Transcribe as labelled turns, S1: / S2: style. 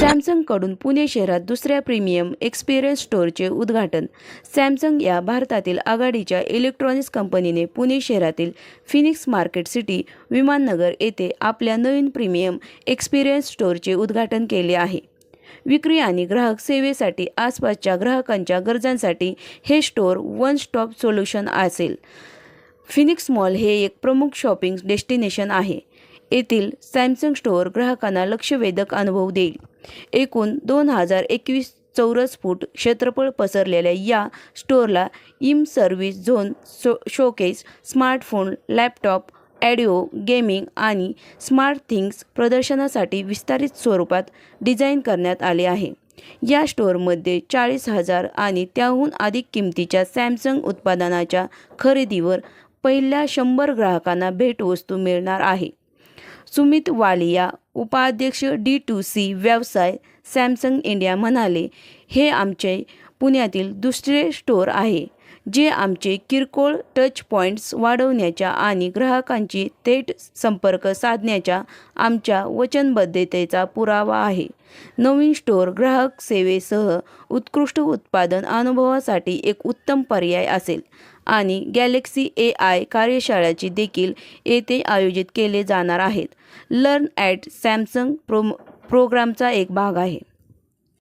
S1: सॅमसंगकडून पुणे शहरात दुसऱ्या premium experience स्टोअरचे उद्घाटन. सॅमसंग या भारतातील आघाडीच्या इलेक्ट्रॉनिक्स कंपनीने पुणे शहरातील फिनिक्स मार्केट सिटी विमाननगर येथे आपल्या नवीन प्रीमियम एक्सपिरियन्स स्टोअरचे उद्घाटन केले आहे. विक्री आणि ग्राहक सेवेसाठी आसपासच्या ग्राहकांच्या गरजांसाठी हे स्टोअर वन स्टॉप सोल्युशन असेल. फिनिक्स मॉल हे एक प्रमुख शॉपिंग डेस्टिनेशन आहे. येथील सॅमसंग स्टोअर ग्राहकांना लक्षवेधक अनुभव देईल. एकूण दोन हजार एकवीस चौरस फूट क्षेत्रफळ पसरलेल्या या स्टोअरला इम service zone show showcase smartphone laptop audio gaming आणि स्मार्ट थिंग्स प्रदर्शनासाठी विस्तारित स्वरूपात डिझाईन करण्यात आले आहे. या स्टोअरमध्ये चाळीस हजार आणि त्याहून अधिक किमतीच्या सॅमसंग उत्पादनाच्या खरेदीवर पहिल्या शंभर ग्राहकांना भेटवस्तू मिळणार आहे. सुमित वालिया उपाध्यक्ष डी टू सी व्यवसाय सॅमसंग इंडिया म्हणाले हे आमचे पुण्यातील दुसरे स्टोअर आहे. जे आमचे किरकोळ टच पॉईंट्स वाढवण्याच्या आणि ग्राहकांची थेट संपर्क साधण्याच्या आमच्या वचनबद्धतेचा पुरावा आहे. नवीन स्टोअर ग्राहक सेवेसह उत्कृष्ट उत्पादन अनुभवासाठी एक उत्तम पर्याय असेल आणि गॅलेक्सी ए आय कार्यशाळाची देखील येथे आयोजित केले जाणार आहेत. लर्न ॲट सॅमसंग प्रो प्रोग्रामचा एक भाग आहे.